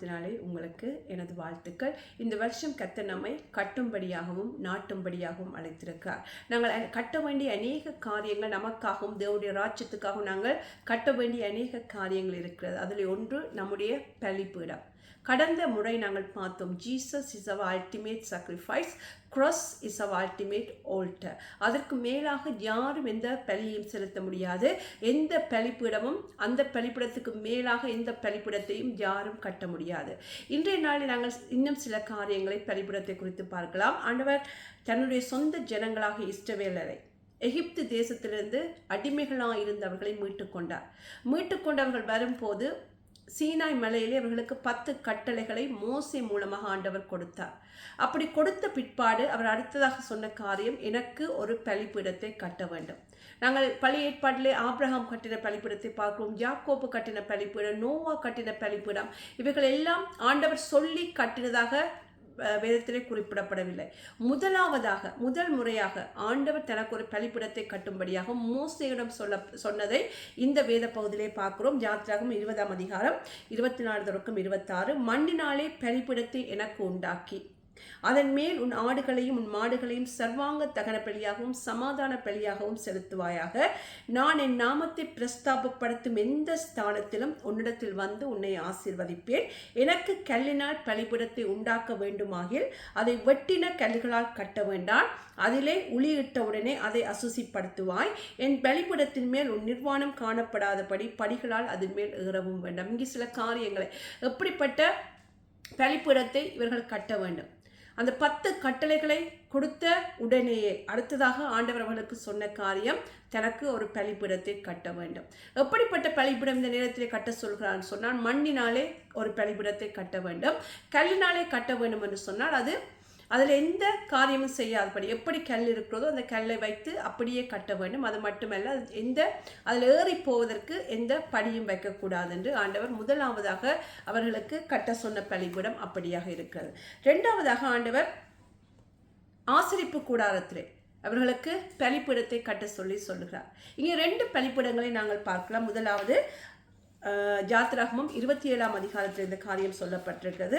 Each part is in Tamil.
நாமத்தினாலே உங்களுக்கு எனது வாழ்த்துக்கள். இந்த வருஷம் கத்த நம்மை கட்டும்படியாகவும் நாட்டும்படியாகவும் அழைத்திருக்கார் நாங்கள் கட்ட வேண்டிய அநேக காரியங்கள் நமக்காகவும் தேவனுடைய ராஜ்யத்துக்காகவும் நாங்கள் கட்ட வேண்டிய அநேக காரியங்கள் இருக்கிறது. அதில் ஒன்று நம்முடைய பலிப்பீடம் கடந்த முறை நாங்கள் பார்த்தோம் Jesus is our ultimate sacrifice cross is our ultimate altar அதற்கு மேலாக யாரும் எந்த பலியையும் செலுத்த முடியாது. எந்த பலிப்பிடமும் அந்த பலிப்பிடத்துக்கு மேலாக எந்த பலிப்பிடத்தையும் யாரும் கட்ட முடியாது. இன்றைய நாளில் நாங்கள் இன்னும் சில காரியங்களை பலிப்பிடத்தை குறித்து பார்க்கலாம். ஆண்டவர் தன்னுடைய சொந்த ஜனங்களாக இஷ்டவேலரை எகிப்து தேசத்திலிருந்து அடிமைகளாக இருந்தவர்களை மீட்டுக்கொண்டார். கொண்டார் மீட்டுக் கொண்டவர்கள் வரும்போது சீனாய் மலையிலே அவர்களுக்கு பத்து கட்டளைகளை மோசை மூலமாக ஆண்டவர் கொடுத்தார். அப்படி கொடுத்த பிற்பாடு அவர் அடுத்ததாக சொன்ன காரியம் எனக்கு ஒரு பலிப்பீடத்தை கட்ட வேண்டும். நாங்கள் பழைய ஏற்பாட்டிலே ஆப்ரஹாம் கட்டின பலிப்பீடத்தை பார்க்கிறோம் யாக்கோப்பு கட்டின பலிப்பீடம் நோவா கட்டின பலிப்பீடம் இவைகள் எல்லாம் ஆண்டவர் சொல்லி கட்டினதாக வேதத்திலே குறிப்பிடப்படவில்லை. முதலாவதாக முதல் முறையாக ஆண்டவர் தனக்கு ஒரு பலிப்பிடத்தை கட்டும்படியாக மோசையிடம் சொல்ல சொன்னதை இந்த வேத பகுதியிலே பார்க்கிறோம். யாத்திராகம் இருபதாம் அதிகாரம் இருபத்தி நாலு தொடக்கம் இருபத்தாறு. மண்ணினாலே பலிப்பிடத்தை எனக்கு உண்டாக்கி. அதன் மேல் உன் ஆடுகளையும் உன் மாடுகளையும் சர்வாங்க தகன பலியாகவும் சமாதான பலியாகவும் செலுத்துவாயாக. நான் என் நாமத்தை பிரஸ்தாபப்படுத்தும் எந்த ஸ்தானத்திலும் உன்னிடத்தில் வந்து உன்னை ஆசீர்வதிப்பேன். எனக்கு கல்லினால் பலிபுடத்தை உண்டாக்க வேண்டுமாகில் அதை வெட்டின கல்லுகளால் கட்ட வேண்டாம். அதிலே உளியிட்டவுடனே அதை அசுசிப்படுத்துவாய். என் பலிபுடத்தின் மேல் உன் நிர்வாணம் காணப்படாதபடி படிகளால் அதன் மேல் ஏறவும் வேண்டாம். இங்கே சில காரியங்களை எப்படிப்பட்ட பலிப்பிடத்தை இவர்கள் கட்ட வேண்டும். அந்த பத்து கட்டளைகளை கொடுத்த உடனேயே அடுத்ததாக ஆண்டவர் அவர்களுக்கு சொன்ன காரியம் தனக்கு ஒரு பழிப்பிடத்தை கட்ட வேண்டும். எப்படிப்பட்ட பழிப்பிடம் இந்த நேரத்தில் கட்ட சொல்கிறான்னு சொன்னால் மண்ணினாலே ஒரு பலிப்பிடத்தை கட்ட வேண்டும். கல்லினாலே கட்ட வேண்டும் என்று சொன்னால் அது அதில் எந்த காரியமும் செய்யாதபடி எப்படி கல் இருக்கிறதோ அந்த கல்லை வைத்து அப்படியே கட்ட வேண்டும். அது மட்டுமல்ல எந்த அதில் ஏறி போவதற்கு எந்த படியும் வைக்கக்கூடாது என்று ஆண்டவர் முதலாவதாக அவர்களுக்கு கட்ட சொன்ன பள்ளிக்கூடம் அப்படியாக இருக்கிறது. ரெண்டாவதாக ஆண்டவர் ஆசிரிப்பு கூடாரத்திலே அவர்களுக்கு பலிப்பிடத்தை கட்ட சொல்லி சொல்லுகிறார். இங்கே ரெண்டு பலிப்பிடங்களை நாங்கள் பார்க்கலாம். முதலாவது ஜாத்ராகமம் இருபத்தி ஏழாம் அதிகாரத்தில் இந்த காரியம் சொல்லப்பட்டிருக்கிறது.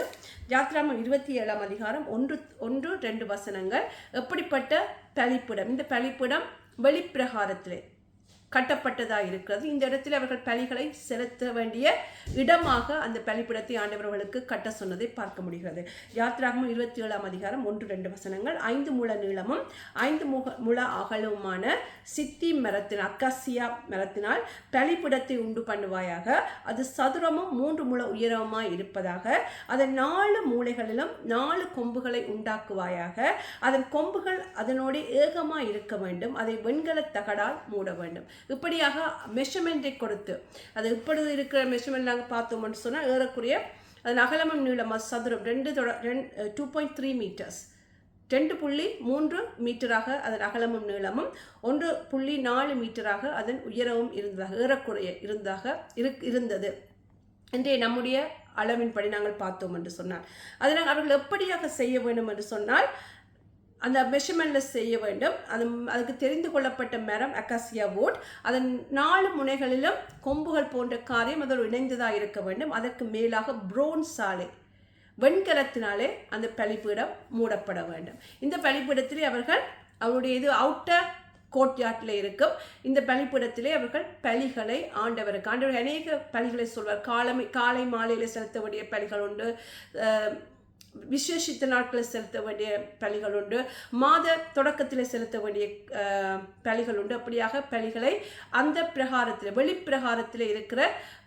ஜாத்ராமம் இருபத்தி ஏழாம் அதிகாரம் ஒன்று ஒன்று ரெண்டு வசனங்கள். எப்படிப்பட்ட பலிப்பிடம் இந்த பலிப்பிடம் வெளிப்பிரகாரத்திலே கட்டப்பட்டதாக இருக்கிறது. இந்த இடத்தில் அவர்கள் பலிகளை செலுத்த வேண்டிய இடமாக அந்த பலிப்பிடத்தை ஆண்டவர்களுக்கு கட்ட சொன்னதை பார்க்க முடிகிறது. யாத்ராகமும் இருபத்தி ஏழாம் அதிகாரம் ஒன்று ரெண்டு வசனங்கள். ஐந்து முழ நீளமும் ஐந்து முக முழ அகலவுமான சித்தி மரத்தின் அக்காசியா மரத்தினால் பலிப்பிடத்தை உண்டு பண்ணுவாயாக. அது சதுரமும் மூன்று முழ உயரமாக இருப்பதாக. அதன் நாலு மூலைகளிலும் நாலு கொம்புகளை உண்டாக்குவாயாக. அதன் கொம்புகள் அதனோடு ஏகமாக இருக்க வேண்டும். அதை வெண்கல தகடால் மூட வேண்டும். இப்படியாக மெஷர்மெண்ட்டை கொடுத்து அது இப்பொழுது இருக்கிற மெஷர்மெண்ட் நாங்கள் பார்த்தோம்னு சொன்னால் ஏறக்குறைய அதன் அகலமும் நீளம் சதுரம் ரெண்டு தொட ரெண்டு டூ பாயிண்ட் த்ரீ மீட்டர்ஸ் ரெண்டு புள்ளி மூன்று மீட்டராக அதன் அகலமும் நீளமும் ஒன்று புள்ளி நாலு மீட்டராக அதன் உயரமும் இருந்ததாக ஏறக்குறைய இருந்ததாக இரு இருந்தது. இன்றைய நம்முடைய அளவின்படி நாங்கள் பார்த்தோம் என்று சொன்னார் அதை நாங்கள் அவர்கள் எப்படியாக செய்ய வேண்டும் என்று சொன்னால் அந்த மெஷர்மெண்ட்டில் செய்ய வேண்டும். அது அதுக்கு தெரிந்து கொள்ளப்பட்ட மரம் அக்காசியா ஓட் அதன் நாலு முனைகளிலும் கொம்புகள் போன்ற காரியம் அதோடு இணைந்ததாக இருக்க வேண்டும். அதற்கு மேலாக ப்ரோன் சாலை. வெண்கலத்தினாலே அந்த பலிப்பீடம் மூடப்பட வேண்டும். இந்த பலிப்பீடத்திலே அவர்கள் அவருடைய இது அவுட்டர் கோட்யாட்டில் இருக்கும். இந்த பலிப்பிடத்திலே அவர்கள் பலிகளை ஆண்டவருக்கு. ஆண்டவர் அநேக பலிகளை சொல்வார். காலமை காலை மாலையில் செலுத்த வேண்டிய பலிகள் உண்டு. விசேஷித்த நாட்களில் செலுத்த வேண்டிய பலிகள் உண்டு. மாத தொடக்கத்தில் செலுத்த வேண்டிய அஹ், பலிகள் உண்டு. அப்படியாக பலிகளை அந்த பிரகாரத்தில் வெளிப்பிரகாரத்தில் இருக்கிற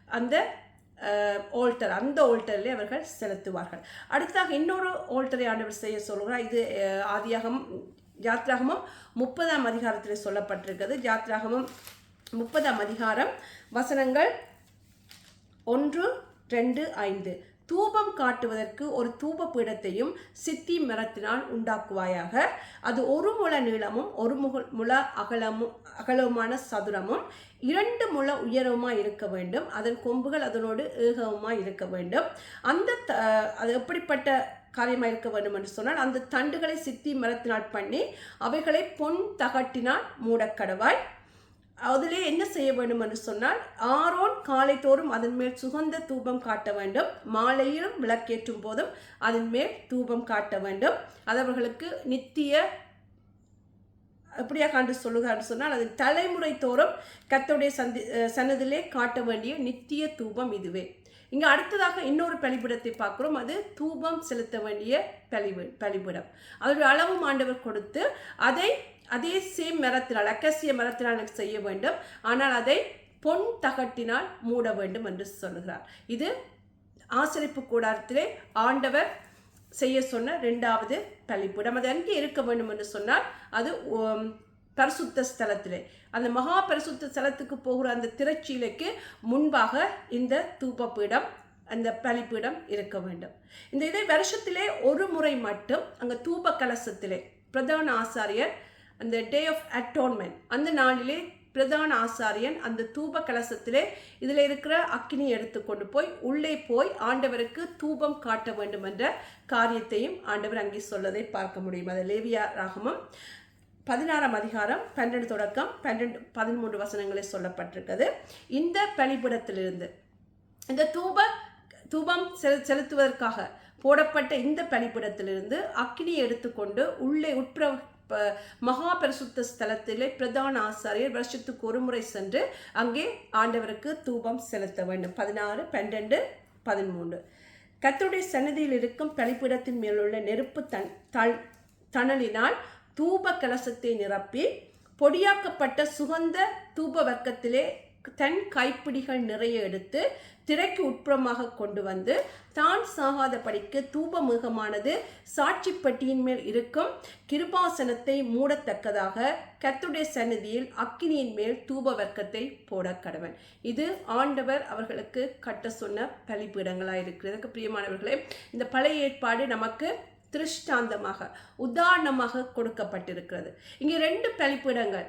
அந்த ஓல்டர் அந்த ஓல்டரிலே அவர்கள் செலுத்துவார்கள். அடுத்ததாக இன்னொரு ஓல்டரை ஆண்டவர் செய்ய சொல்கிறார். இது ஆதியாகம் ஜாத்ராகமும் முப்பதாம் அதிகாரத்தில் சொல்லப்பட்டிருக்கிறது. ஜாத்ராகமும் முப்பதாம் அதிகாரம் வசனங்கள் ஒன்று ரெண்டு ஐந்து. தூபம் காட்டுவதற்கு ஒரு தூப பீடத்தையும் சித்தி மரத்தினால் உண்டாக்குவாயாக. அது ஒரு முழ நீளமும் ஒரு முக முழ அகலமும் அகலவுமான சதுரமும் இரண்டு முழ உயரமாக இருக்க வேண்டும். அதன் கொம்புகள் அதனோடு ஏகவுமாய் இருக்க வேண்டும். அந்த த- அது எப்படிப்பட்ட காரியமாக இருக்க வேண்டும் என்று சொன்னால் அந்த தண்டுகளை சித்தி மரத்தினால் பண்ணி அவைகளை பொன் தகட்டினால் மூடக்கடவாய் அதிலே என்ன செய்ய வேண்டும் என்று சொன்னால் ஆரோன் காலை தோறும் அதன் மேல் சுகந்த தூபம் காட்ட வேண்டும். மாலையிலும் விளக்கேற்றும் போதும் அதன் மேல் தூபம் காட்ட வேண்டும். அது அவர்களுக்கு நித்திய எப்படியா காண்டு சொல்லுகிறான்னு சொன்னால் அது தலைமுறை தோறும் கத்தோடைய சந்தி சன்னதிலே காட்ட வேண்டிய நித்திய தூபம் இதுவே. இங்கே அடுத்ததாக இன்னொரு பலிபிடத்தை பார்க்குறோம். அது தூபம் செலுத்த வேண்டிய பலிபி பலிபிடம். அதோடைய அளவும் ஆண்டவர் கொடுத்து அதை அதே சேம் மரத்தினால் அக்கசிய மரத்தினால் எனக்கு செய்ய வேண்டும். ஆனால் அதை பொன் தகட்டினால் மூட வேண்டும் என்று சொல்கிறார் இது ஆசிரிப்பு கூடாரத்திலே ஆண்டவர் செய்ய சொன்ன ரெண்டாவது பலிப்பிடம் அது எங்கே இருக்க வேண்டும் என்று சொன்னால் அது பரிசுத்த ஸ்தலத்திலே. அந்த மகா பரிசுத்த ஸ்தலத்துக்கு போகிற அந்த திரைச்சீலைக்கு முன்பாக இந்த தூபப்பீடம் அந்த பலிப்பீடம் இருக்க வேண்டும். இந்த இதை வருஷத்திலே ஒரு முறை மட்டும் அங்கே தூப கலசத்திலே பிரதான ஆசாரியர் அந்த டே ஆஃப் அட்டோன்மெண்ட் அந்த நாளிலே பிரதான ஆசாரியன் அந்த தூப கலசத்திலே இதில் இருக்கிற அக்கினி எடுத்துக்கொண்டு போய் உள்ளே போய் ஆண்டவருக்கு தூபம் காட்ட வேண்டும் என்ற காரியத்தையும் ஆண்டவர் அங்கே சொல்லதை பார்க்க முடியும். அது லேவியா ராகமம் பதினாறாம் அதிகாரம் பன்னெண்டு தொடக்கம் பன்னெண்டு பதிமூன்று வசனங்களே சொல்லப்பட்டிருக்கிறது. இந்த பலிபீடத்திலிருந்து இந்த தூப தூபம் செலு செலுத்துவதற்காக போடப்பட்ட இந்த பணிப்பிடத்திலிருந்து அக்கினி எடுத்துக்கொண்டு உள்ளே உட்பிர மகா பரிசுத்த ஸ்தலத்திலே பிரதான ஆசாரியர் வருஷத்துக்கு ஒரு முறை சென்று அங்கே ஆண்டவருக்கு தூபம் செலுத்த வேண்டும். பதினாறு பன்னெண்டு பதிமூன்று. கர்த்தருடைய சன்னதியில் இருக்கும் பலிபீடத்தின் மேலுள்ள நெருப்பு தன் தள் தணலினால் தூப கலசத்தை நிரப்பி பொடியாக்கப்பட்ட சுகந்த தூப வர்க்கத்திலே தன் கைப்பிடிகள் நிறைய எடுத்து திரைக்கு உட்புறமாக கொண்டு வந்து தான் சாகாதபடிக்கு தூப மிருகமானது சாட்சிப்பட்டியின் மேல் இருக்கும். கிருபாசனத்தை மூடத்தக்கதாக கத்துடைய சந்நிதியில் அக்கினியின் மேல் தூப வர்க்கத்தை போட கடவன். இது ஆண்டவர் அவர்களுக்கு கட்ட சொன்ன பலிப்பீடங்களாக இருக்கிறதுக்கு பிரியமானவர்களே இந்த பழைய ஏற்பாடு நமக்கு திருஷ்டாந்தமாக உதாரணமாக கொடுக்கப்பட்டிருக்கிறது. இங்கே ரெண்டு பலிப்பீடங்கள்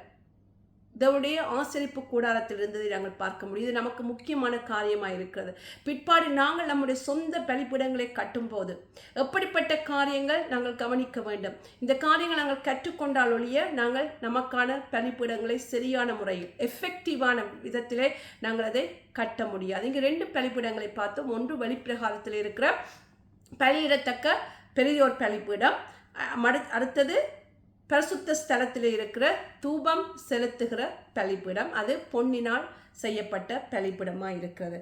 தேவனுடைய ஆசரிப்பு கூடாரத்தில் இருந்ததை நாங்கள் பார்க்க முடியும். இது நமக்கு முக்கியமான காரியமாக இருக்கிறது. பிற்பாடு நாங்கள் நம்முடைய சொந்த பலிப்பிடங்களை கட்டும்போது எப்படிப்பட்ட காரியங்கள் நாங்கள் கவனிக்க வேண்டும்? இந்த காரியங்கள் நாங்கள் கற்றுக்கொண்டால் ஒழிய நாங்கள் நமக்கான பலிப்பிடங்களை சரியான முறையில் எஃபெக்டிவான விதத்திலே நாங்கள் அதை கட்ட முடியாது. இங்கே ரெண்டு பலிப்பிடங்களை பார்த்தோம். ஒன்று வெளிப்பிரகாரத்தில் இருக்கிற பலியிடத்தக்க பெரியோர் பலிப்பீடம் அ- மடு- அடுத்தது பரிசுத்த ஸ்தலத்தில் இருக்கிற தூபம் செலுத்துகிற பலிப்பிடம் அது பொன்னினால் செய்யப்பட்ட பலிப்பிடமாக இருக்கிறது.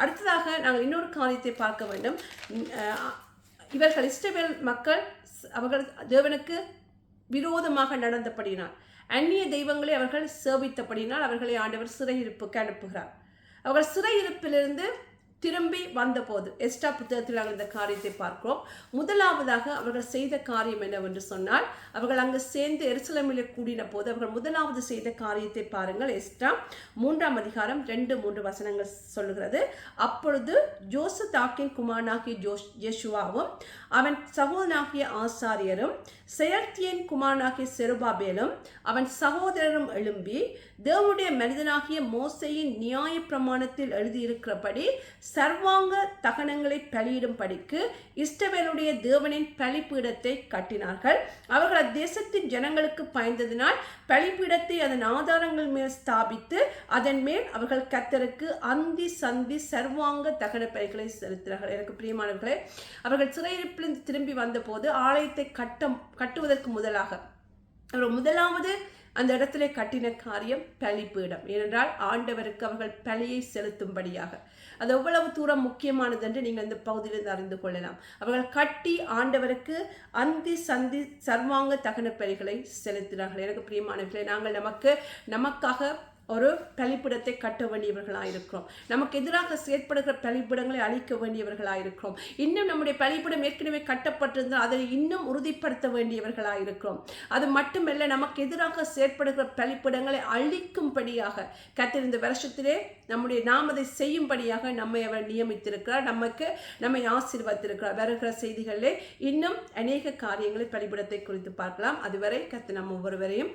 அடுத்ததாக நாங்கள் இன்னொரு காரியத்தை பார்க்க வேண்டும். இவர்கள் இஸ்ரவேல் மக்கள் அவர்கள் தேவனுக்கு விரோதமாக நடந்தபடினால் அந்நிய தெய்வங்களை அவர்கள் சேவித்தபடினால் அவர்களை ஆண்டவர் சிறையிருப்புக்கு அனுப்புகிறார். அவர்கள் சிறையிருப்பிலிருந்து திரும்பி வந்தபோது எஸ்டா புத்தகத்தில் நாங்கள் இந்த காரியத்தை பார்க்கிறோம். முதலாவதாக அவர்கள் செய்த காரியம் என்னவென்று சொன்னால் அவர்கள் அங்கு சேர்ந்து எருசலேமிலே கூடின போது அவர்கள் முதலாவது செய்த காரியத்தை பாருங்கள். எஸ்டா மூன்றாம் அதிகாரம் ரெண்டு மூன்று வசனங்கள் சொல்லுகிறது. அப்பொழுது ஜோசு தாக்கின் குமாரனாகிய ஜோஷ் யெஷுவாவும் அவன் சகோதரனாகிய ஆசாரியரும் செயற்தியன் குமாரனாகிய செருபாபேலும் அவன் சகோதரரும் எழும்பி தேவனுடைய மனிதனாகிய மோசையின் நியாய பிரமாணத்தில் எழுதியிருக்கிறபடி சர்வாங்க தகனங்களை பலியிடும்படிக்கு இஷ்டவேலுடைய தேவனின் பலிப்பீடத்தை கட்டினார்கள். அவர்கள் அத்தேசத்தின் ஜனங்களுக்கு பயந்ததினால் பலிப்பீடத்தை அதன் ஆதாரங்கள் மேல் ஸ்தாபித்து அதன் மேல் அவர்கள் கத்தருக்கு அந்தி சந்தி சர்வாங்க தகன பலிகளை செலுத்தினார்கள். எனக்கு பிரியமானவர்களே அவர்கள் எகிப்திலிருந்து திரும்பி வந்தபோது ஆலயத்தை கட்டம் கட்டுவதற்கு முதலாக அவர் முதலாவது அந்த இடத்துல கட்டின காரியம் பலிபீடம். ஏனென்றால் ஆண்டவருக்கு அவர்கள் பலியை செலுத்தும்படியாக. அது எவ்வளவு தூரம் முக்கியமானது என்று நீங்கள் இந்த பகுதியிலிருந்து அறிந்து கொள்ளலாம். அவர்கள் கட்டி ஆண்டவருக்கு அந்தி சந்தி சர்வாங்க தகன பலிகளை செலுத்தினார்கள். எனக்கு பிரியமானவர்களே நாங்கள் நமக்கு நமக்காக ஒரு பலிப்பிடத்தை கட்ட வேண்டியவர்களாக இருக்கிறோம் நமக்கு எதிராக செயற்படுகிற பலிப்பிடங்களை அழிக்க வேண்டியவர்களாக இருக்கிறோம் இன்னும் நம்முடைய பலிப்பிடம் ஏற்கனவே கட்டப்பட்டிருந்தால் அதை இன்னும் உறுதிப்படுத்த வேண்டியவர்களாக இருக்கிறோம் அது மட்டுமல்ல நமக்கு எதிராக செயற்படுகிற பலிப்பிடங்களை அழிக்கும்படியாக கத்திருந்த வருஷத்திலே நம்முடைய நாம் அதை செய்யும்படியாக நம்மை அவர் நியமித்திருக்கிறார். நமக்கு நம்மை ஆசீர்வதித்திருக்கிறார். வருகிற செய்திகளிலே இன்னும் அநேக காரியங்களை பலிபிடத்தை குறித்து பார்க்கலாம். அதுவரை கத்து நம்ம ஒவ்வொருவரையும்